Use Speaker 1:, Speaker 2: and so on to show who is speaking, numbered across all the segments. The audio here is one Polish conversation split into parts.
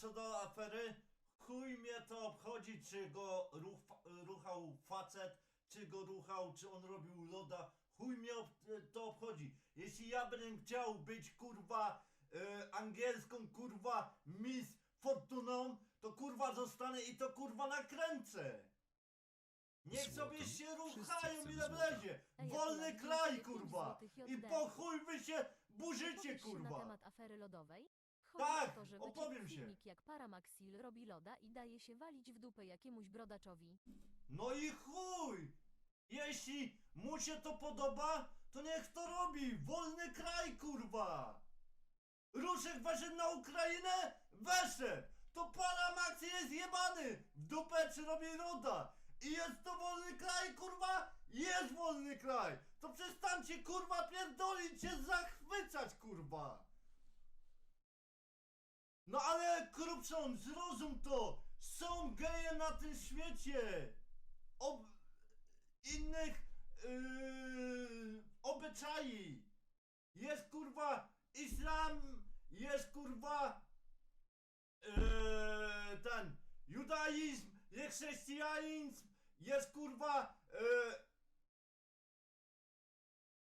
Speaker 1: co do afery, chuj mnie to obchodzi, czy go ruch, ruchał facet, czy go ruchał, czy on robił loda. Chuj mnie ob, to obchodzi. Jeśli ja będę chciał być kurwa e, angielską kurwa Miss Fortuną, to kurwa zostanę i to kurwa nakręcę. Niech
Speaker 2: Złoto.
Speaker 1: sobie się
Speaker 2: Wszyscy
Speaker 1: ruchają
Speaker 2: chcemy
Speaker 1: ile wlezie. Wolny kraj kurwa. I po chuj wy się burzycie
Speaker 3: Opowiesz się na
Speaker 1: kurwa.
Speaker 3: temat afery lodowej? Chodzi
Speaker 1: Tak,
Speaker 3: o to, że
Speaker 1: opowiem się.
Speaker 3: filmik jak Paramaxil robi loda i daje się walić w dupę jakiemuś brodaczowi.
Speaker 1: No i chuj! Jeśli mu się to podoba, to niech to robi! Wolny kraj, kurwa! Ruszek weszedł na Ukrainę? Weszedł! To Paramax jest jebany! W dupę czy robi roda! I jest to wolny kraj, kurwa? Jest wolny kraj! To przestańcie, kurwa, pierdolić się, zachwycać, kurwa! No ale, Krupson, zrozum to! Są geje na tym świecie! ob, innych yy, obyczai. Jest kurwa islam, jest kurwa yy, ten judaizm, jest chrześcijanizm, jest kurwa yy,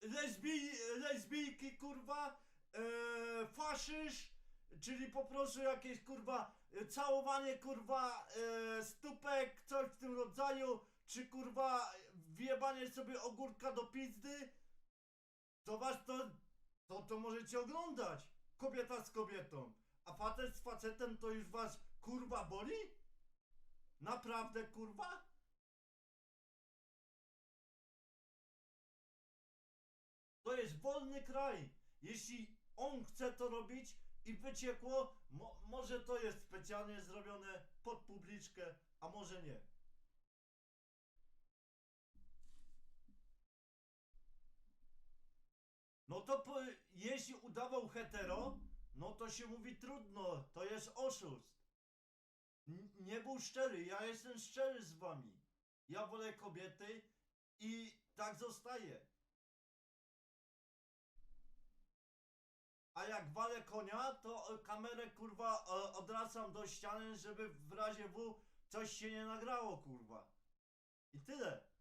Speaker 1: lesbi, lesbijki kurwa, yy, czyli po prostu jakieś kurwa całowanie kurwa stópek, coś w tym rodzaju, czy kurwa wjebanie sobie ogórka do pizdy, to was to, to, to możecie oglądać. Kobieta z kobietą. A facet z facetem to już was kurwa boli? Naprawdę kurwa? To jest wolny kraj. Jeśli on chce to robić i wyciekło, mo, może to jest specjalnie zrobione pod publiczkę, a może nie. No to jeśli udawał hetero, no to się mówi trudno, to jest oszust. N- nie był szczery, ja jestem szczery z wami. Ja wolę kobiety i tak zostaje. Jak walę konia, to e, kamerę kurwa e, odracam do ściany, żeby w razie W coś się nie nagrało kurwa. I tyle.